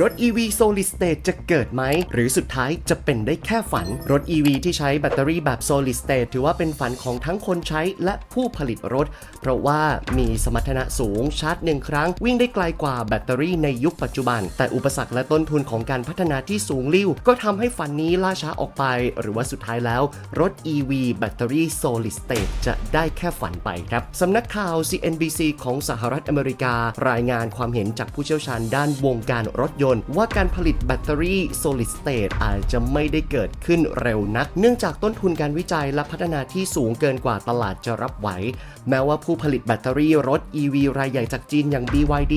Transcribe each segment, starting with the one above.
รถ EV Solid State จะเกิดไหม หรือสุดท้ายจะเป็นได้แค่ฝัน รถ EV ที่ใช้แบตเตอรี่แบบ Solid State ถือว่าเป็นฝันของทั้งคนใช้และผู้ผลิตรถ เพราะว่ามีสมรรถนะสูงชาร์จหนึ่งครั้ง วิ่งได้ไกลกว่าแบตเตอรี่ในยุคปัจจุบัน แต่อุปสรรคและต้นทุนของการพัฒนาที่สูงลิ่ว ก็ทำให้ฝันนี้ล่าช้าออกไป หรือว่าสุดท้ายแล้ว รถ EV แบตเตอรี่ Solid State จะได้แค่ฝันไปครับสำนักข่าว CNBC ของสหรัฐอเมริการายงานความเห็นจากผู้เชี่ยวชาญด้านวงการรถยนต์ ว่าการผลิตแบตเตอรี่ Solid State อาจจะไม่ได้เกิดขึ้นเร็วนัก เนื่องจากต้นทุนการวิจัยและพัฒนาที่สูงเกินกว่าตลาดจะรับไหว แม้ว่าผู้ผลิตแบตเตอรี่รถ EV รายใหญ่จากจีนอย่าง BYD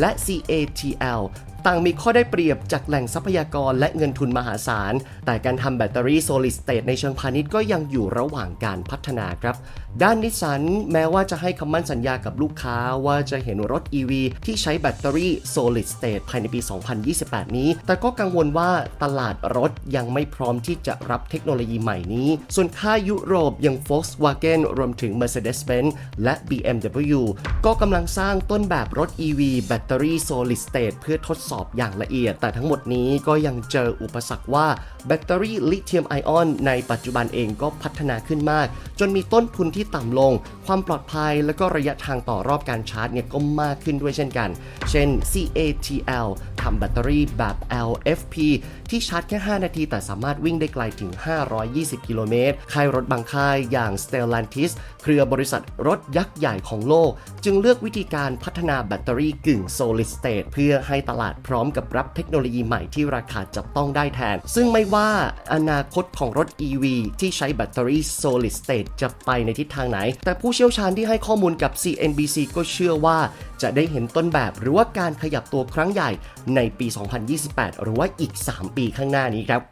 และ CATL ต่างมีข้อได้เปรียบจากแหล่งทรัพยากรและเงินทุนมหาศาล แต่การทำแบตเตอรี่ solid state ในเชิงพาณิชย์ก็ยังอยู่ระหว่างการพัฒนาครับ ด้านนิสสันแม้ว่าจะให้คำมั่นสัญญากับลูกค้าว่าจะเห็นรถ EV ที่ใช้แบตเตอรี่ solid state ภายในปี 2028 นี้ แต่ก็กังวลว่าตลาดรถยังไม่พร้อมที่จะรับเทคโนโลยีใหม่นี้ ส่วนค่ายยุโรปอย่าง Volkswagen รวมถึง Mercedes-Benz และ BMW ก็กำลังสร้างต้นแบบรถ EV แบตเตอรี่ solid state เพื่อทดสสอบอย่างละเอียด แต่ทั้งหมดนี้ก็ยังเจออุปสรรคว่าแบตเตอรี่ลิเธียมไอออนในปัจจุบันเองก็พัฒนาขึ้นมาก จนมีต้นทุนที่ต่ำลง ความปลอดภัยและก็ระยะทางต่อรอบการชาร์จเนี่ยก็มากขึ้นด้วยเช่นกัน เช่น CATL ทำแบตเตอรี่แบบ LFP ที่ชาร์จแค่ 5 นาที แต่สามารถวิ่งได้ไกลถึง 520 กิโลเมตร ค่ายรถบางค่ายอย่าง Stellantis เครือบริษัทรถยักษ์ใหญ่ของโลก จึงเลือกวิธีการพัฒนาแบตเตอรี่กึ่ง solid state เพื่อให้ตลาดพร้อมกับรับเทคโนโลยีใหม่ที่ราคาจับต้องได้แทน ซึ่งไม่ว่าอนาคตของรถ EV ที่ใช้แบตเตอรี่ solid state จะไปในทิศทางไหน แต่ผู้เชี่ยวชาญที่ให้ข้อมูลกับ CNBC ก็เชื่อว่าจะได้เห็นต้นแบบหรือว่าการขยับตัวครั้งใหญ่ในปี 2028 หรือว่าอีก 3 ปีข้างหน้านี้ครับ